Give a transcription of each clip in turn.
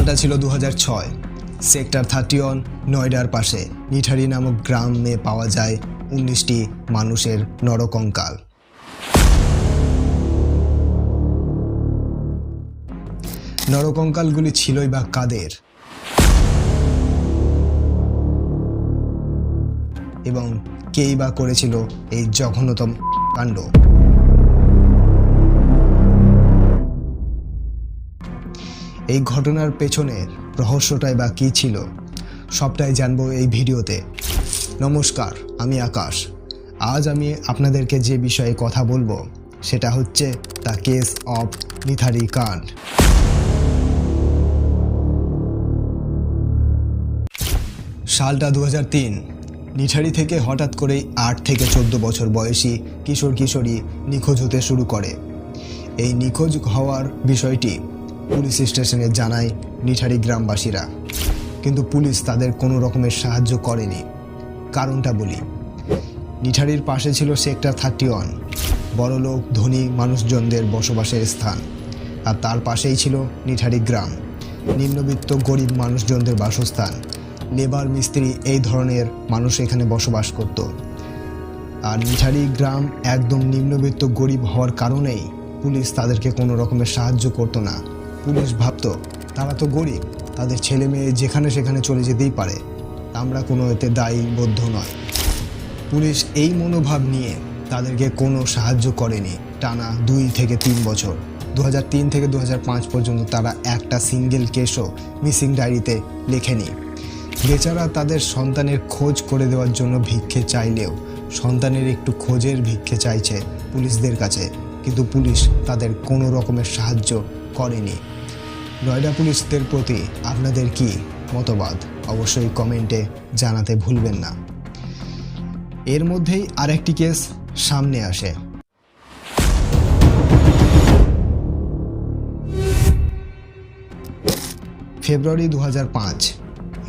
সালটা ছিল দু সেক্টর থার্টি ওয়ান, নয়ডার পাশে নিঠারি নামক গ্রামে পাওয়া যায় উনিশটি মানুষের নরকঙ্কাল। নরকঙ্কালগুলি ছিলই বা কাদের? এবং কেই বা করেছিল এই জঘন্যতম কাণ্ড? এই ঘটনার পেছনের রহস্যটাই বা কী ছিল, সবটাই জানব এই ভিডিওতে। নমস্কার, আমি আকাশ। আজ আমি আপনাদেরকে যে বিষয়ে কথা বলব, সেটা হচ্ছে দ্য কেস অফ নিথারি কাণ্ড সালটা দু নিঠারি থেকে হঠাৎ করেই আট থেকে চোদ্দ বছর বয়সী কিশোর কিশোরী নিখোঁজ হতে শুরু করে। এই নিখোঁজ হওয়ার বিষয়টি পুলিশ স্টেশনে জানায় নিঠারি গ্রামবাসীরা। কিন্তু পুলিশ তাদের কোনো রকমের সাহায্য করেনি। কারণটা বলি। নিঠারির পাশে ছিল সেক্টর থার্টি ওয়ান। বড়লোক ধনী মানুষজনদের বসবাসের স্থান। আর তার পাশেই ছিল নিঠারি গ্রাম। নিম্নবিত্ত, গরিব মানুষজনদের বাসস্থান। লেবার মিস্ত্রি এই ধরনের মানুষ এখানে বসবাস করত। আর নিঠারি গ্রাম একদম নিম্নবিত্ত, গরিব হওয়ার কারণেই পুলিশ তাদেরকে কোনো রকমের সাহায্য করতো না। পুলিশ ভাবতো, তারা তো গরিব, তাদের ছেলে মেয়ে যেখানে সেখানে চলে যেতেই পারে। আমরা কোনো এতে দায়ীবদ্ধ নয়। পুলিশ এই মনোভাব নিয়ে তাদেরকে কোনো সাহায্য করেনি টানা দুই থেকে তিন বছর। দু হাজার তিন থেকে দু হাজার পাঁচ পর্যন্ত তারা একটা সিঙ্গেল কেসও মিসিং ডায়েরিতে লেখেনি। বেচারা তাদের সন্তানের খোঁজ করে দেওয়ার জন্য ভিক্ষে চাইলেও সন্তানের একটু খোঁজের ভিক্ষে চাইছে পুলিশদের কাছে। কিন্তু পুলিশ তাদের কোনো রকমের সাহায্য করেনি। নয়ডা পুলিশদের প্রতি আপনাদের কি মতবাদ? অবশ্যই কমেন্টে জানাতে ভুলবেন না। এর মধ্যেই আরেকটি কেস সামনে আসে। ফেব্রুয়ারি দু হাজার পাঁচ,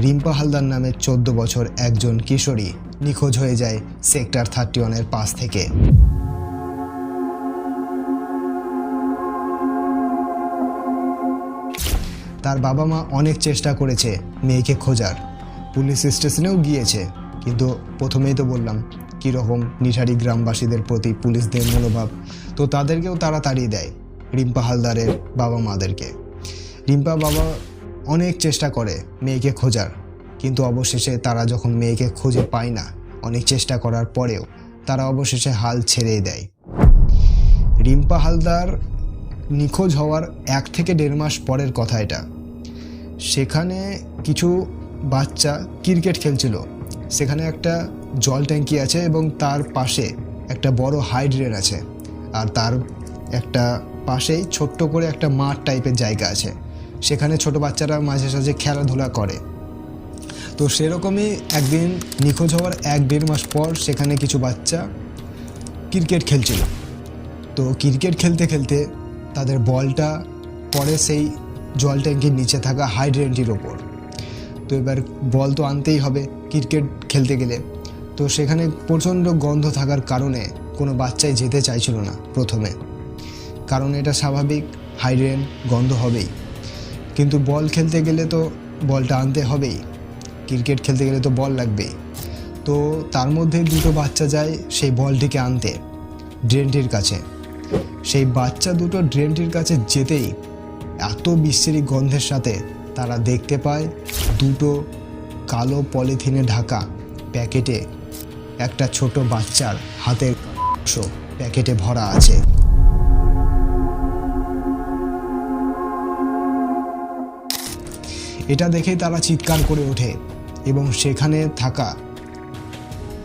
রিম্পা হালদার নামে চোদ্দ বছর একজন কিশোরী নিখোঁজ হয়ে যায় সেক্টর থার্টি ওয়ানের পাশ থেকে। তার বাবা মা অনেক চেষ্টা করেছে মেয়েকে খোঁজার। পুলিশ স্টেশনেও গিয়েছে, কিন্তু প্রথমেই তো বললাম, কীরকম নিঠারি গ্রামবাসীদের প্রতি পুলিশদের মনোভাব। তো তাদেরকেও তারা তাড়িয়ে দেয়, রিম্পা হালদারের বাবা মাদেরকে। রিম্পা বাবা অনেক চেষ্টা করে মেয়েকে খোঁজার, কিন্তু অবশেষে তারা যখন মেয়েকে খুঁজে পায় না, অনেক চেষ্টা করার পরেও তারা অবশেষে হাল ছেড়ে দেয়। রিম্পা হালদার নিখোঁজ হওয়ার এক থেকে দেড় মাস পরের কথা এটা। সেখানে কিছু বাচ্চা ক্রিকেট খেলছিল। সেখানে একটা জল ট্যাঙ্কি আছে এবং তার পাশে একটা বড় হাইড্রেন আছে। আর তার একটা পাশেই ছোট্ট করে একটা মাঠ টাইপের জায়গা আছে। সেখানে ছোট বাচ্চারা মাঝে সাঝে খেলাধুলা করে। তো সেরকমই একদিন নিখোঁজ হওয়ার এক দেড় মাস পর সেখানে কিছু বাচ্চা ক্রিকেট খেলছিল। তো ক্রিকেট খেলতে খেলতে তাদের বলটা পড়ে সেই জল ট্যাঙ্কির নিচে থাকা হাইড্রেন্টির ওপর। তো এবার বল তো আনতেই হবে ক্রিকেট খেলতে গেলে। তো সেখানে প্রচণ্ড গন্ধ থাকার কারণে কোনো বাচ্চাই যেতে চাইছিল না প্রথমে। কারণ এটা স্বাভাবিক, হাইড্রেন, গন্ধ হবেই। কিন্তু বল খেলতে গেলে তো বলটা আনতে হবেই। ক্রিকেট খেলতে গেলে তো বল লাগবেই। তো তার মধ্যে দুটো বাচ্চা যায় সেই বলটিকে আনতে, ড্রেনটির কাছে। সেই বাচ্চা দুটো ড্রেনটির কাছে যেতেই এত বিশ্রী গন্ধের সাথে তারা দেখতে পায় দুটো কালো পলিথিনে ঢাকা প্যাকেটে একটা ছোট বাচ্চার হাতের অংশ প্যাকেটে ভরা আছে। এটা দেখেই তারা চিৎকার করে ওঠে এবং সেখানে থাকা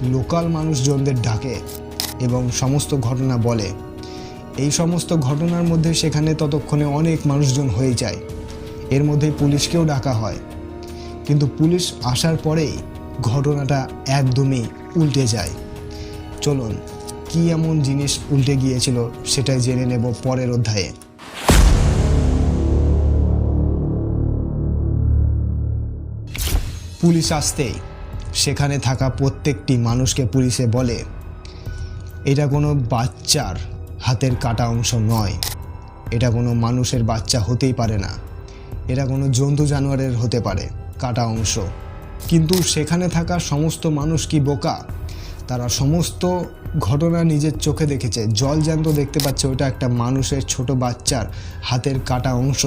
লোকাল মানুষজনদের ডাকে এবং সমস্ত ঘটনা বলে। এই সমস্ত ঘটনার মধ্যে সেখানে ততক্ষণে অনেক মানুষজন হয়ে যায়। এর মধ্যে পুলিশকেও ডাকা হয়। কিন্তু পুলিশ আসার পরেই ঘটনাটা একদমই উল্টে যায়। চলুন, কি এমন জিনিস উল্টে গিয়েছিল সেটাই জেনে নেব পরের অধ্যায়ে। পুলিশ আসতেই সেখানে থাকা প্রত্যেকটি মানুষকে পুলিশে বলে, এটা কোনো বাচ্চার হাতের কাটা অংশ নয়। এটা কোনো মানুষের বাচ্চা হতেই পারে না। এটা কোনো জন্তু জানোয়ারের হতে পারে, কাটা অংশ। কিন্তু সেখানে থাকা সমস্ত মানুষ কি বোকা? তারা সমস্ত ঘটনা নিজের চোখে দেখেছে। জল জ্যান্ত দেখতে পাচ্ছে ওটা একটা মানুষের ছোট বাচ্চার হাতের কাটা অংশ।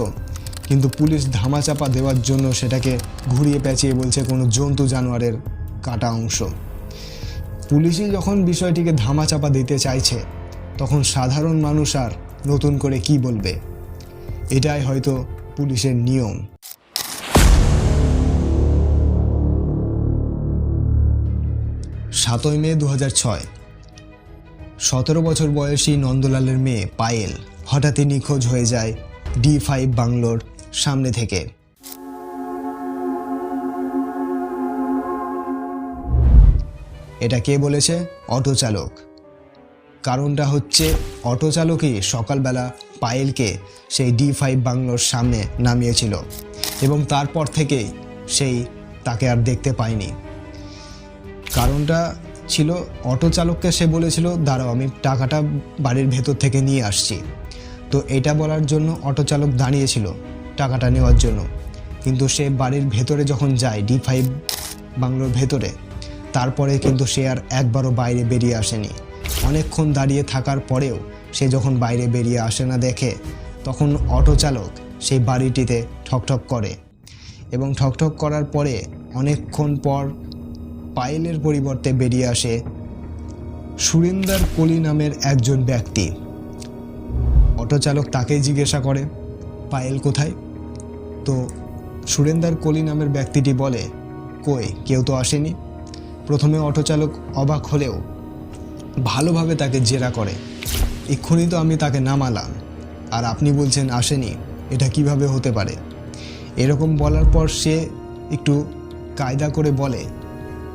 কিন্তু পুলিশ ধামাচাপা দেওয়ার জন্য সেটাকে ঘুরিয়ে পেঁচিয়ে বলছে কোনো জন্তু জানোয়ারের কাটা অংশ। পুলিশই যখন বিষয়টিকে ধামাচাপা দিতে চাইছে তখন সাধারণ মানুষ আর নতুন করে কি বলবে? এটাই হয়তো পুলিশের নিয়ম। সাতই মে দু হাজার ছয়। সতেরো বছর বয়সী নন্দলালের মেয়ে পায়েল হঠাৎই নিখোঁজ হয়ে যায় ডি ফাইভ বাংলোর সামনে থেকে। এটা কে বলেছে? অটো চালক। কারণটা হচ্ছে অটো চালকই সকালবেলা পায়েলকে সেই ডি ফাইভ বাংলোর সামনে নামিয়েছিল এবং তারপর থেকেই সেই তাকে আর দেখতে পায়নি। কারণটা ছিল অটো চালককে সে বলেছিল, দাঁড়াও, আমি টাকাটা বাড়ির ভেতর থেকে নিয়ে আসছি। তো এটা বলার জন্য অটো চালক দাঁড়িয়েছিল টাকাটা নেওয়ার জন্য। কিন্তু সে বাড়ির ভেতরে যখন যায় ডি ফাইভ বাংলোর ভেতরে, তারপরে কিন্তু সে আর একবারও বাইরে বেরিয়ে আসেনি। অনেকক্ষণ দাঁড়িয়ে থাকার পরেও সে যখন বাইরে বেরিয়ে আসে না দেখে, তখন অটো চালক সেই বাড়িটিতে ঠকঠক করে এবং ঠকঠক করার পরে অনেকক্ষণ পর পায়েলের পরিবর্তে বেরিয়ে আসে সুরেন্দার কলি নামের একজন ব্যক্তি। অটো চালক তাকেই জিজ্ঞাসা করে, পায়েল কোথায়? তো সুরেন্দার কলি নামের ব্যক্তিটি বলে, কই, কেউ তো আসেনি? প্রথমে অটো চালক অবাক হলেও ভালোভাবে তাকে জেরা করে। এক্ষুনি তো আমি তাকে নামালাম। আর আপনি বলছেন আসেনি, এটা কীভাবে হতে পারে? এরকম বলার পর সে একটু কায়দা করে বলে,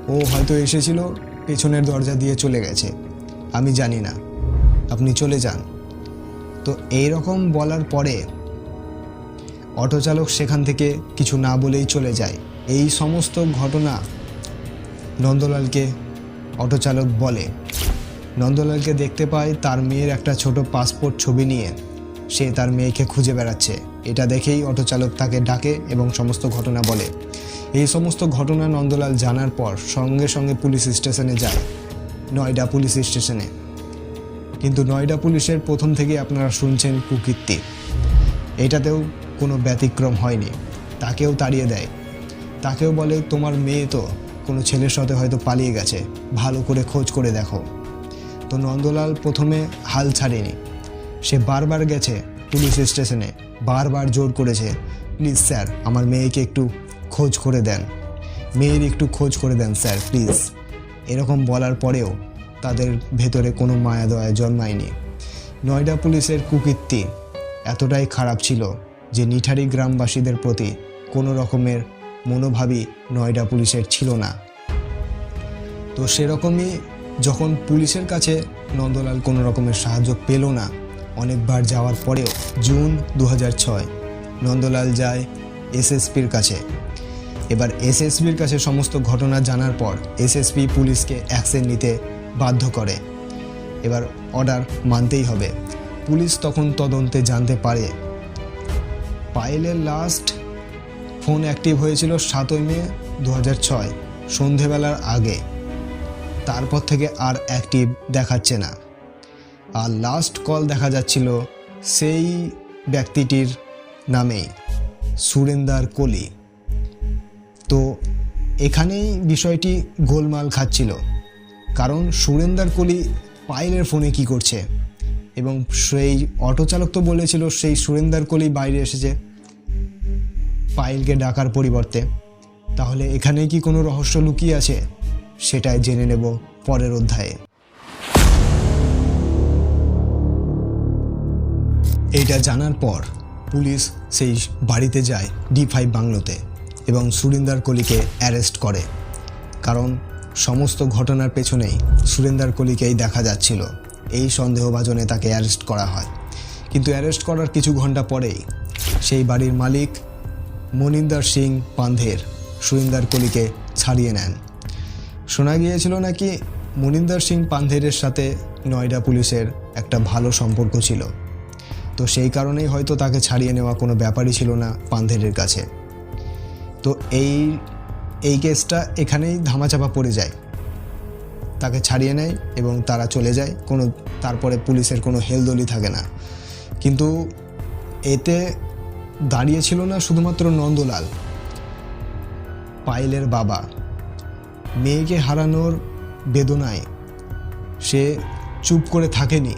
ও হয়তো এসেছিল, পেছনের দরজা দিয়ে চলে গেছে। আমি জানি না। আপনি চলে যান। তো এই রকম বলার পরে অটো চালক সেখান থেকে কিছু না বলেই চলে যায়। এই সমস্ত ঘটনা নন্দলালকে অটো চালক বলে। নন্দলালকে দেখতে পায় তার মেয়ের একটা ছোট পাসপোর্ট ছবি নিয়ে। সে তার মেয়েকে খুঁজে বেড়াচ্ছে। এটা দেখেই অটো চালক তাকে ডাকে এবং সমস্ত ঘটনা বলে। এই সমস্ত ঘটনা নন্দলাল জানার পর সঙ্গে সঙ্গে পুলিশ স্টেশনে যায়। নয়ডা পুলিশ স্টেশনে। কিন্তু নয়ডা পুলিশের প্রথম থেকে আপনারা শুনছেন কুকীর্তি। এটাতেও কোনো ব্যতিক্রম হয়নি। তাকেও তাড়িয়ে দেয়। তাকেও বলে, তোমার মেয়ে তো কোনো ছেলের সাথে হয়তো পালিয়ে গেছে। ভালো করে খোঁজ করে দেখো। তো নন্দলাল প্রথমে হাল ছাড়েনি। সে বারবার গেছে পুলিশ স্টেশনে, বারবার জোর করেছে, প্লিজ স্যার, আমার মেয়েকে একটু খোঁজ করে দেন। মেয়ের একটু খোঁজ করে দেন স্যার, প্লিজ। এরকম বলার পরেও তাদের ভেতরে কোনো মায়া দয়া জন্মায়নি। নয়ডা পুলিশের কুকীর্তি এতটাই খারাপ ছিল যে নিঠারি গ্রামবাসীদের প্রতি কোনো রকমের মনোভাবই নয়ডা পুলিশের ছিল না। তো সেরকমই যখন পুলিশের কাছে নন্দলাল কোনো রকমের সাহায্য পেল না, অনেকবার যাওয়ার পরেও জুন দু নন্দলাল যায় এসএসপির কাছে। এবার এসএসপির কাছে সমস্ত ঘটনা জানার পর এসএসপি পুলিশকে অ্যাকশন নিতে বাধ্য করে। এবার অর্ডার মানতেই হবে। পুলিশ তখন তদন্তে জানতে পারে। পায়েলের লাস্ট ফোন অ্যাক্টিভ হয়েছিল সাতই মে দু হাজার ছয়, সন্ধেবেলার আগে। তারপর থেকে আর অ্যাক্টিভ দেখাচ্ছে না। আর লাস্ট কল দেখা যাচ্ছিল সেই ব্যক্তিটির নামেই, সুরেন্দার কলি। তো এখানেই বিষয়টি গোলমাল খাচ্ছিল। কারণ সুরেন্দার কলি পায়েলের ফোনে কি করছে? এবং সেই অটো চালক তো বলেছিল সেই সুরেন্দার কলি বাইরে এসেছে পায়েলকে ডাকার পরিবর্তে। তাহলে এখানে কি কোনো রহস্য লুকিয়ে আছে? সেটাই জেনে নেব পরের অধ্যায়ে। এইটা জানার পর পুলিশ সেই বাড়িতে যায় ডি ফাইভ বাংলোতে এবং সুরিন্দার কলিকে অ্যারেস্ট করে। কারণ সমস্ত ঘটনার পেছনেই সুরেন্দার কলিকেই দেখা যাচ্ছিল। এই সন্দেহভাজনে তাকে অ্যারেস্ট করা হয়। কিন্তু অ্যারেস্ট করার কিছু ঘণ্টা পরেই সেই বাড়ির মালিক মনিন্দর সিং পান্ধের সুরিন্দার কলিকে ছাড়িয়ে নেন। শোনা গিয়েছিল নাকি মনিন্দর সিং পান্ধেরের সাথে নয়ডা পুলিশের একটা ভালো সম্পর্ক ছিল। তো সেই কারণেই হয়তো তাকে ছাড়িয়ে নেওয়া কোনো ব্যাপারই ছিল না পান্ধেরের কাছে। তো এই এই কেসটা এখানেই ধামাচাপা পড়ে যায়। তাকে ছাড়িয়ে নেয় এবং তারা চলে যায়, কোনো, তারপরে পুলিশের কোনো হেলদলি থাকে না। কিন্তু এতে দাঁড়িয়েছিল না শুধুমাত্র নন্দলাল, পায়েলের বাবা। মেয়েকে হারানোর বেদনায় সে চুপ করে থাকেনি।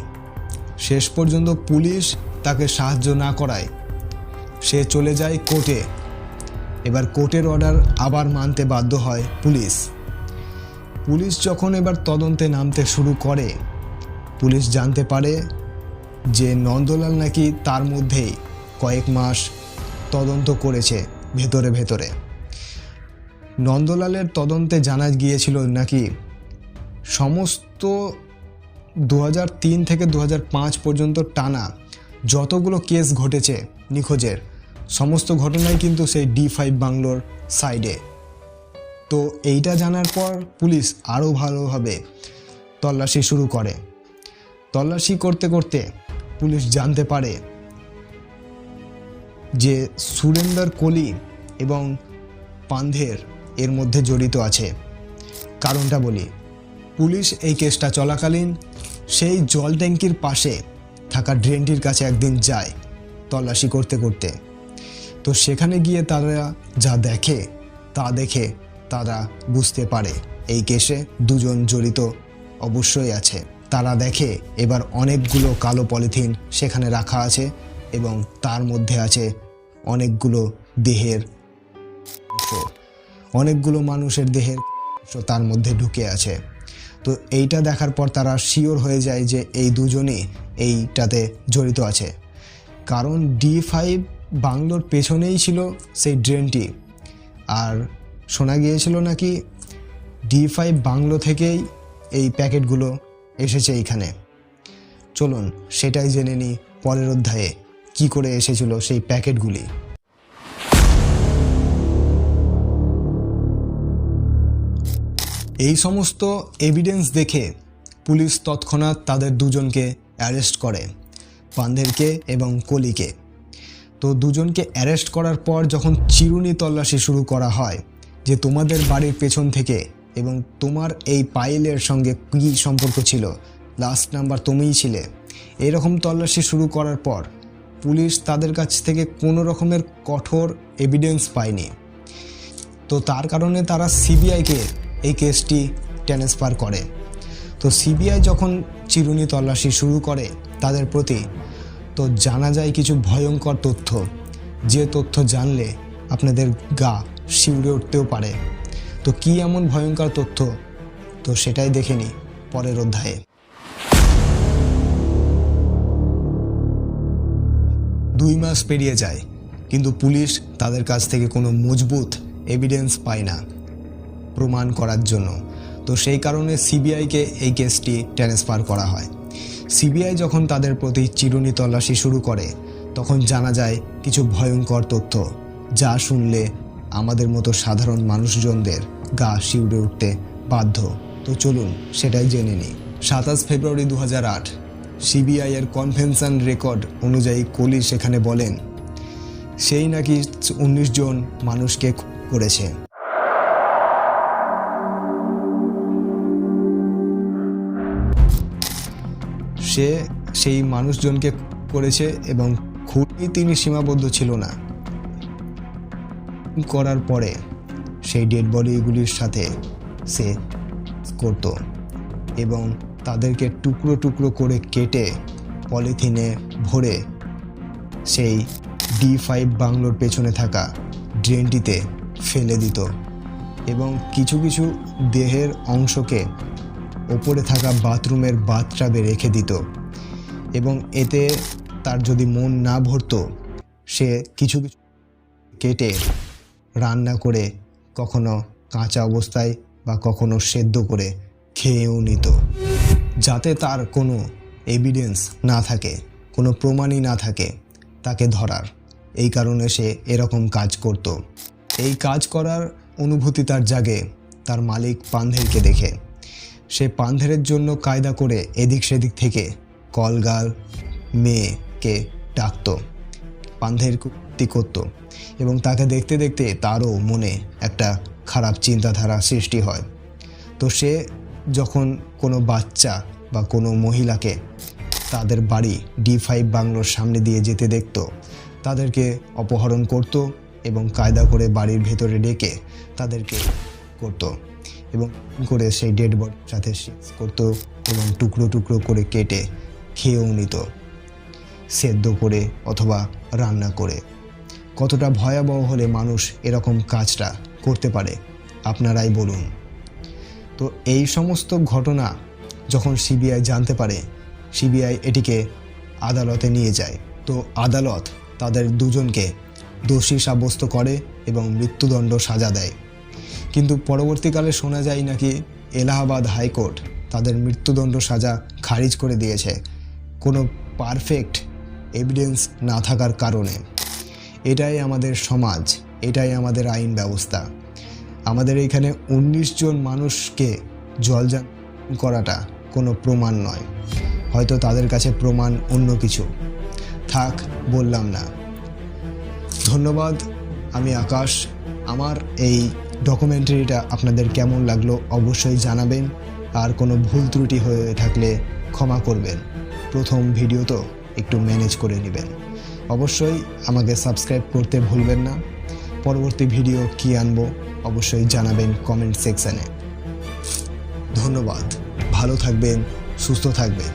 শেষ পর্যন্ত পুলিশ তাকে সাহায্য না করায়। সে চলে যায় কোর্টে। এবার কোর্টের অর্ডার আবার মানতে বাধ্য হয় পুলিশ। পুলিশ যখন এবার তদন্তে নামতে শুরু করে, পুলিশ জানতে পারে যে নন্দলাল নাকি তার মধ্যেই কয়েক মাস তদন্ত করেছে ভেতরে ভেতরে। নন্দলালের তদন্তে জানা গিয়েছিল নাকি সমস্ত দু হাজার তিন থেকে দু হাজার পাঁচ পর্যন্ত টানা যতগুলো কেস ঘটেছে নিখোঁজের, সমস্ত ঘটনাই কিন্তু সেই ডি ফাইভ বাংলোর সাইডে। তো এইটা জানার পর পুলিশ আরও ভালোভাবে তল্লাশি শুরু করে। তল্লাশি করতে করতে পুলিশ জানতে পারে যে সুরেন্দর কোলি এবং পান্ধের এর মধ্যে জড়িত আছে। কারণটা বলি। পুলিশ এই কেসটা চলাকালীন সেই জল ট্যাঙ্কির পাশে থাকা ড্রেনটির কাছে একদিন যায় তল্লাশি করতে করতে। তো সেখানে গিয়ে তারা যা দেখে, তা দেখে তারা বুঝতে পারে এই কেসে দুজন জড়িত অবশ্যই আছে। তারা দেখে এবার অনেকগুলো কালো পলিথিন সেখানে রাখা আছে এবং তার মধ্যে আছে অনেকগুলো দেহের। অনেকগুলো মানুষের দেহের তার মধ্যে ঢুকে আছে। তো এইটা দেখার পর তারা শিওর হয়ে যায় যে এই দুজনই এইটাতে জড়িত আছে। কারণ ডি ফাইভ বাংলোর পেছনেই ছিল সেই ড্রেনটি। আর শোনা গিয়েছিল নাকি ডি ফাইভ বাংলো থেকেই এই প্যাকেটগুলো এসেছে এইখানে। চলুন সেটাই জেনে নিই পরের অধ্যায়ে কি করে এসেছিল সেই প্যাকেটগুলি। এই সমস্ত এভিডেন্স দেখে পুলিশ তৎক্ষণাৎ তাদের দুজনকে অ্যারেস্ট করে পান্ধেরকে এবং কলিকে। তো দুজনকে অ্যারেস্ট করার পর যখন চিরুনি তল্লাশি শুরু করা হয় যে তোমাদের বাড়ির পেছন থেকে এবং তোমার এই পাইলের সঙ্গে কী সম্পর্ক ছিল লাস্ট নাম্বার তুমিই ছিলে, এরকম তল্লাশি শুরু করার পর পুলিশ তাদের কাছ থেকে কোনো রকমের কঠোর এভিডেন্স পায়নি। তো তার কারণে তারা সিবিআইকে এই কেসটি ট্রান্সফার করে। তো সিবিআই যখন চিরুনি তল্লাশি শুরু করে তাদের প্রতি, তো জানা যায় কিছু ভয়ঙ্কর তথ্য। যে তথ্য জানলে আপনাদের গা শিউরে উঠতেও পারে। তো কি এমন ভয়ঙ্কর তথ্য? তো সেটাই দেখে নিই পরের অধ্যায়ে। দুই মাস পেরিয়ে যায়, কিন্তু পুলিশ তাদের কাছ থেকে কোনো মজবুত এভিডেন্স পায় না। প্রমাণ করার জন্য। তো সেই কারণে সিবিআইকে এই কেসটি ট্রান্সফার করা হয়। সিবিআই যখন তাদের প্রতি চিরুনি তল্লাশি শুরু করে, তখন জানা যায় কিছু ভয়ঙ্কর তথ্য, যা শুনলে আমাদের মতো সাধারণ মানুষজনদের গা শিউড়ে উঠতে বাধ্য। তো চলুন, সেটাই জেনে নিই। সাতাশ ফেব্রুয়ারি দু হাজার আট, সিবিআই এর কনভেনশন রেকর্ড অনুযায়ী কলি সেখানে বলেন, সেই নাকি উনিশ জন মানুষকে করেছে। সে সেই মানুষজনকে করেছে এবং খুবই তিনি সীমাবদ্ধ ছিল না। করার পরে সেই ডেড বডিগুলির সাথে সে করত এবং তাদেরকে টুকরো টুকরো করে কেটে পলিথিনে ভরে সেই ডি ফাইভ বাংলোর পেছনে থাকা ড্রেনটিতে ফেলে দিত এবং কিছু কিছু দেহের অংশকে ওপরে থাকা বাথরুমের বাথটাবে রেখে দিত। এবং এতে তার যদি মন না ভরতো, সে কিছু কিছু কেটে রান্না করে কখনো কাঁচা অবস্থায় বা কখনো সেদ্ধ করে খেয়েও নিত। যাতে তার কোনো এভিডেন্স না থাকে, কোনো প্রমাণই না থাকে তাকে ধরার। এই কারণে সে এরকম কাজ করত। এই কাজ করার অনুভূতি তার জাগে, তার মালিক পান্ধেরকে দেখে। সে পান্ধেরের জন্য কায়দা করে এদিক সেদিক থেকে কলগাল মেয়েকে ডাকতো পান্ধের কুতি করতো এবং তাকে দেখতে দেখতে তারও মনে একটা খারাপ চিন্তাধারা সৃষ্টি হয়। তো সে যখন কোনো বাচ্চা বা কোনো মহিলাকে তাদের বাড়ি ডি ফাইভ বাংলোর সামনে দিয়ে যেতে দেখতো, তাদেরকে অপহরণ করত এবং কায়দা করে বাড়ির ভেতরে ডেকে তাদেরকে করত। এবং করে সেই ডেড বডির সাথে করতো এবং টুকরো টুকরো করে কেটে খেয়েও নিত, সেদ্ধ করে অথবা রান্না করে। কতটা ভয়াবহ হলে মানুষ এরকম কাজটা করতে পারে, আপনারাই বলুন। তো এই সমস্ত ঘটনা যখন সিবিআই জানতে পারে সিবিআই এটিকে আদালতে নিয়ে যায়। তো আদালত তাদের দুজনকে দোষী সাব্যস্ত করে এবং মৃত্যুদণ্ড সাজা দেয়। কিন্তু পরবর্তীকালে শোনা যায় নাকি এলাহাবাদ হাইকোর্ট তাদের মৃত্যুদণ্ড সাজা খারিজ করে দিয়েছে। কোনো পারফেক্ট এভিডেন্স না থাকার কারণে। এটাই আমাদের সমাজ, এটাই আমাদের আইন ব্যবস্থা। আমাদের এখানে উনিশ জন মানুষকে জলজান করাটা কোনো প্রমাণ নয়। হয়তো তাদের কাছে প্রমাণ অন্য কিছু। থাক, বললাম না। ধন্যবাদ, আমি আকাশ। আমার এই ডকুমেন্টারিটা আপনাদের কেমন লাগল অবশ্যই জানাবেন। আর কোনো ভুল ত্রুটি হয়ে থাকলে ক্ষমা করবেন। প্রথম ভিডিও তো একটু ম্যানেজ করে নেবেন। অবশ্যই আমাকে সাবস্ক্রাইব করতে ভুলবেন না। পরবর্তী ভিডিও কি আনব অবশ্যই জানাবেন কমেন্ট সেকশানে ধন্যবাদ। ভালো থাকবেন, সুস্থ থাকবেন।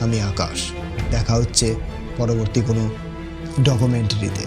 আমি আকাশ। দেখা হচ্ছে পরবর্তী কোনো ডকুমেন্টারিতে